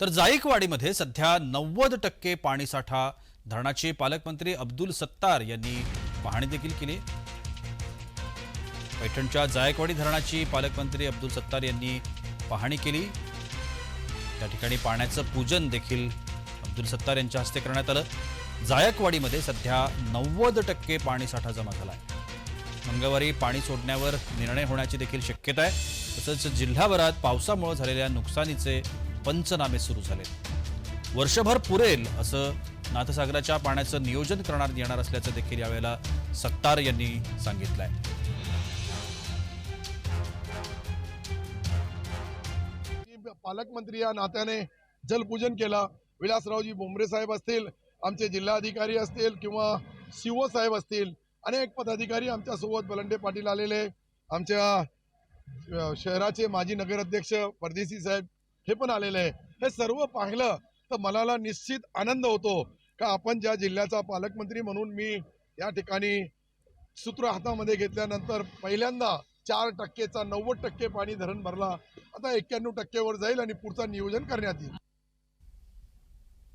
तर जायकवाडीमध्ये सध्या नव्वद टक्के पाणीसाठा धरणाचे पालकमंत्री अब्दुल सत्तार यांनी पाहणी देखील केली. पैठणच्या जायकवाडी धरणाची पालकमंत्री अब्दुल सत्तार यांनी पाहणी केली. त्या ठिकाणी पाण्याचं पूजन देखील अब्दुल सत्तार यांच्या हस्ते करण्यात आलं. जायकवाडीमध्ये सध्या नव्वद टक्के पाणीसाठा जमा झाला आहे. मंगळवारी पाणी सोडण्यावर निर्णय होण्याची देखील शक्यता आहे. तसंच जिल्हाभरात पावसामुळे झालेल्या नुकसानीचे पंचनामे सुरू झाले वर्षभर पुरेल असं नाथसागराच्या पाण्याचं नियोजन करण्यात येणार असल्याचं देखील यावेळेला सत्तार यांनी सांगितलं आहे पालकमंत्री या नात्याने जलपूजन केला. विलासरावजी बोंबरे साहेब असतील आमचे जिल्हाधिकारी असतील किंवा शिव साहेब असतील अनेक पदाधिकारी आमच्यासोबत बलंडे पाटील आलेले. आमच्या शहराचे माजी नगराध्यक्ष परदेशी साहेब हे पण आलेलं आहे. हे सर्व पाहिलं तर मनाला निश्चित आनंद होतो का आपण ज्या जिल्ह्याचा पालकमंत्री म्हणून मी या ठिकाणी सूत्र हातामध्ये घेतल्यानंतर पहिल्यांदा चार टक्केचा नव्वद टक्के पाणी धरण भरला. आता एक्क्याण्णव टक्केवर जाईल आणि पुढचं नियोजन करण्यात येईल.